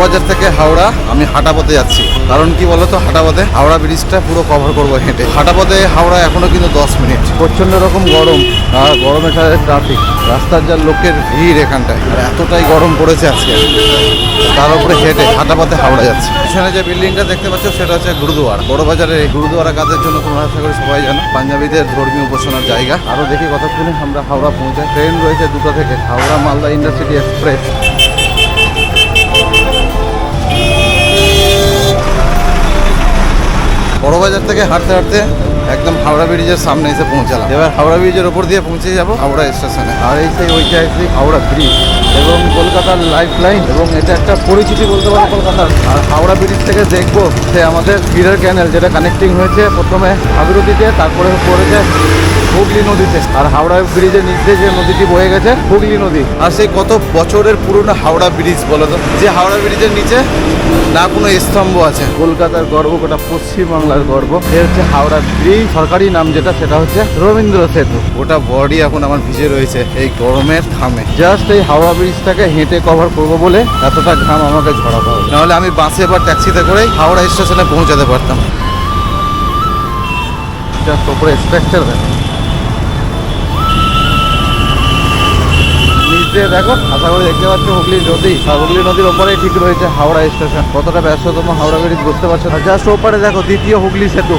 বড়বাজার থেকে হাওড়া আমি হাটাপথে যাচ্ছি। কারণ কি বলতো, হাটাপথে হাওড়া ব্রিজটা পুরো কভার করব হেঁটে। হাটাপথে হাওড়া এখনও কিন্তু দশ মিনিট। প্রচণ্ড রকম গরম, আর গরমের সাথে ট্রাফিক রাস্তার যা লোকের ভিড় এখানটায়, আর এতটাই গরম পড়েছে আজকে। তার উপরে হেঁটে হাটাপথে হাওড়া যাচ্ছে। এখানে যে বিল্ডিংটা দেখতে পাচ্ছ, সেটা হচ্ছে গুরুদুয়ার। বড়বাজারে এই গুরুদুয়ারা কাজের জন্য তোমরা আশা করি সবাই জানো, পাঞ্জাবিদের ধর্মীয় উপাসনার জায়গা। আরও দেখি কতক্ষণে আমরা হাওড়া পৌঁছাই। ট্রেন রয়েছে দুটো থেকে হাওড়া মালদা ইন্টারসিটি এক্সপ্রেস। থেকে হাঁটতে হাঁটতে একদম হাওড়া ব্রিজের সামনে এসে পৌঁছালাম। এবার হাওড়া ব্রিজের ওপর দিয়ে পৌঁছে যাব হাওড়া স্টেশনে আর এই সেই ঐতিহাসিক হাওড়া ব্রিজ এবং কলকাতার লাইফ লাইন এবং এটা একটা পরিচিতি বলতে পারো কলকাতার। আর হাওড়া ব্রিজ থেকে দেখব সে আমাদের ফিডার ক্যানেল যেটা কানেক্টিং হয়েছে প্রথমে ভাগীরথীতে তারপরে পড়েছে হুগলি নদীতে। আর হাওড়া ব্রিজের নিচে যে নদীটি বয়ে গেছে, হুগলি নদী। আর সেই কত বছরের পুরনো হাওড়া ব্রিজ বলো তো? যে হাওড়া ব্রিজের নিচে না কোনো স্তম্ভ আছে। কলকাতার গর্ব গোটা পশ্চিমবাংলার গর্ব। এ হচ্ছে হাওড়া ব্রিজ সরকারি নাম যেটা সেটা হচ্ছে রবীন্দ্র সেতু। গোটা বডি এখন আমার ভিজে রয়েছে এই গরমের ঘামে জাস্ট এই হাওড়া ব্রিজটাকে হেঁটে কভার করব বলে এতটা ঘাম আমাকে ঝরাতে হবে। নাহলে আমি বাসে বা ট্যাক্সিতে করেই হাওড়া স্টেশনে পৌঁছাতে পারতাম। জাস্ট ওপরে স্ট্রাকচার দেখো। নিচ দেখো আশা করি দেখতে পাচ্ছ হুগলি নদী। আর হুগলি নদীর ওপরেই ঠিক রয়েছে হাওড়া স্টেশন কতটা ব্যস্ততম হাওড়া ব্রিজ বুঝতে পারছ না? জাস্ট ওপারে দেখো দ্বিতীয় হুগলি সেতু।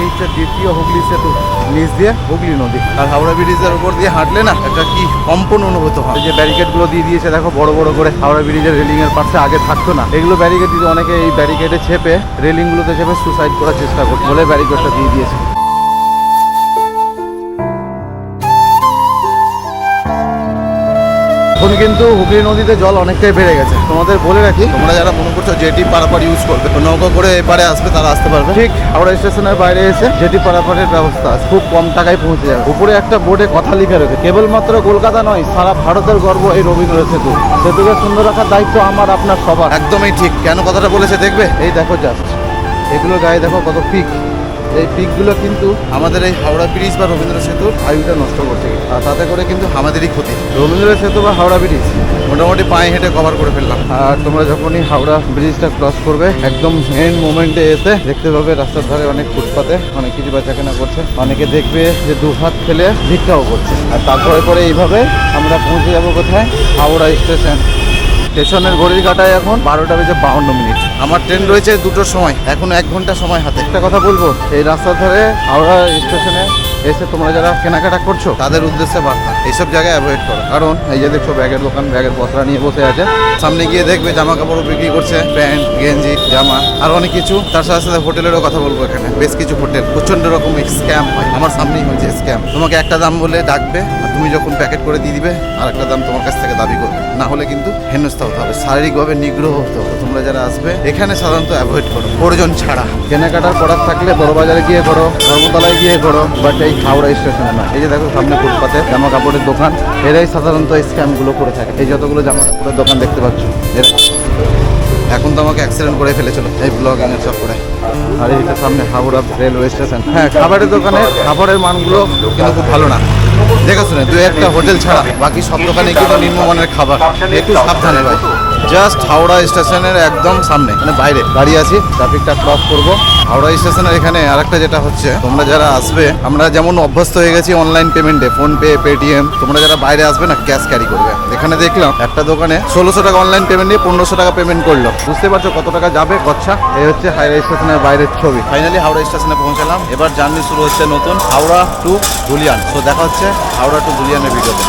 এই হচ্ছে দ্বিতীয় হুগলি সেতু। নিচ দিয়ে হুগলি নদী। আর হাওড়া ব্রিজের উপর দিয়ে হাঁটলে না একটা কি কম্পন অনুভূত হয়। যে ব্যারিকেডগুলো দিয়ে দিয়েছে, দেখো, বড় বড় করে। হাওড়া ব্রিজের রেলিং এর পাশে আগে থাকতো না। এগুলো ব্যারিকেড দিতে অনেকে এই ব্যারিকেডে চেপে রেলিং গুলোতে চেপে সুসাইড করার চেষ্টা করছে বলে ব্যারিকেডটা দিয়ে দিয়েছে। এখন কিন্তু হুগলি নদীতে জল অনেকটাই বেড়ে গেছে। তোমাদের বলে রাখি। তোমরা যারা মনে করছ জেটি পারাপার ইউজ করবে তো নৌকা করে এপারে আসবে তারা আসতে পারবে। ঠিক হাওড়া স্টেশনের বাইরে এসে জেটি পারাপারের ব্যবস্থা আছে। খুব কম টাকায় পৌঁছে যাবে। উপরে একটা বোর্ডে কথা লিখে রয়েছে কেবলমাত্র কলকাতা নয় সারা ভারতের গর্ব এই রবীন্দ্র সেতু। সেতুকে সুন্দর রাখার দায়িত্ব আমার আপনার সবার। একদমই ঠিক। কেন কথাটা বলেছে দেখবে? এই দেখো জাস্ট এগুলো গায়ে দেখো কত পিক এই পিকগুলো কিন্তু আমাদের এই হাওড়া ব্রিজ বা রবীন্দ্র সেতুর আয়ুটা নষ্ট করছে। আর তাতে করে কিন্তু আমাদেরই ক্ষতি। রবীন্দ্র সেতু বা হাওড়া ব্রিজ, মোটামুটি পায়ে হেঁটে কভার করে ফেললাম। আর তোমরা যখনই হাওড়া ব্রিজটা ক্রস করবে, একদম মেন মোমেন্টে এসে দেখতে পাবে রাস্তার ধারে অনেক ফুটপাতে অনেক কিছু বেচাকেনা করছে। অনেকে দেখবে যে দু হাত ফেলে ভিক্ষাও করছে। আর তারপরে পরে এইভাবে আমরা পৌঁছে যাব কোথায়? হাওড়া স্টেশন স্টেশনের ঘড়ির কাটায় এখন বারোটা বেজে বাহান্ন মিনিট। আমার ট্রেন রয়েছে দুটোর সময় এখন এক ঘণ্টা সময় হাতে। একটা কথা বলব এই রাস্তার ধারে হাওড়া স্টেশনে এসে তোমরা যারা কেনাকাটা করছ, তাদের উদ্দেশ্যে বার্তা। এইসব জায়গায় অ্যাভয়েড করো। কারণ এই যে দেখছ, ব্যাগের দোকান, ব্যাগের বসরা নিয়ে বসে আছে। সামনে গিয়ে দেখবে জামা কাপড়ও বিক্রি করছে, প্যান্ট, গেঞ্জি, জামা, আর অনেক কিছু। তার সাথে সাথে হোটেলেরও কথা বলব এখানে। বেশ কিছু হোটেল। প্রচণ্ড রকম স্ক্যাম হয়। আমার সামনেই হয়েছে স্ক্যাম তোমাকে একটা দাম বলে ডাকবে, আর তুমি যখন প্যাকেট করে দিয়ে দিবে আর একটা দাম তোমার কাছ থেকে দাবি করবে। না হলে কিন্তু হেনস্থা হতে হবে, শারীরিকভাবে নিগ্রহ হতে হবে। তোমরা যারা আসবে, এখানে সাধারণত অ্যাভয়েড করো। প্রয়োজন ছাড়া। কেনাকাটার করার থাকলে বড় বাজারে গিয়ে করো, ধর্মতলায় গিয়ে করো বাট এই হাওড়া স্টেশনে না। এই যে দেখো সামনে ফুটপাতে জামা কাপড়ের দোকান, এরাই সাধারণত এই স্ক্যামগুলো করে থাকে। এই যতগুলো জামা কাপড়ের দোকান দেখতে পাচ্ছ এখন তো আমাকে অ্যাক্সিডেন্ট করে ফেলেছিল এই ব্লগিং এর চক্করে। আর এইটা সামনে হাওড়া রেলওয়ে স্টেশন হ্যাঁ খাবারের দোকানে খাবারের মানগুলো কিন্তু খুব ভালো না। দেখে শুনে, দু একটা হোটেল ছাড়া বাকি সব দোকানে কিন্তু নিম্নমানের খাবার। একটু সাবধানে ভাই। জাস্ট হাওড়া স্টেশনের একদম সামনে মানে বাইরে। দাঁড়িয়ে আছি ট্রাফিকটা ক্রস করব। হাওড়া স্টেশনের এখানে আরেকটা যেটা হচ্ছে, তোমরা যারা আসবে, আমরা যেমন অভ্যস্ত হয়ে গেছি অনলাইন পেমেন্টে ফোন পে পেটিএম তোমরা যারা বাইরে আসবে না ক্যাশ ক্যারি করবে। এখানে দেখলাম, একটা দোকানে ষোলোশো টাকা অনলাইন পেমেন্ট নিয়ে পনেরোশো টাকা পেমেন্ট করল। বুঝতে পারছ কত টাকা যাবে? খরচা এই হচ্ছে হাওড়া স্টেশনের বাইরের ছবি। ফাইনালি হাওড়া স্টেশনে পৌঁছালাম। এবার জার্নি শুরু হচ্ছে নতুন হাওড়া টু ধুলিয়ান তো দেখা হচ্ছে হাওড়া টু ধুলিয়ানের ভিডিওতে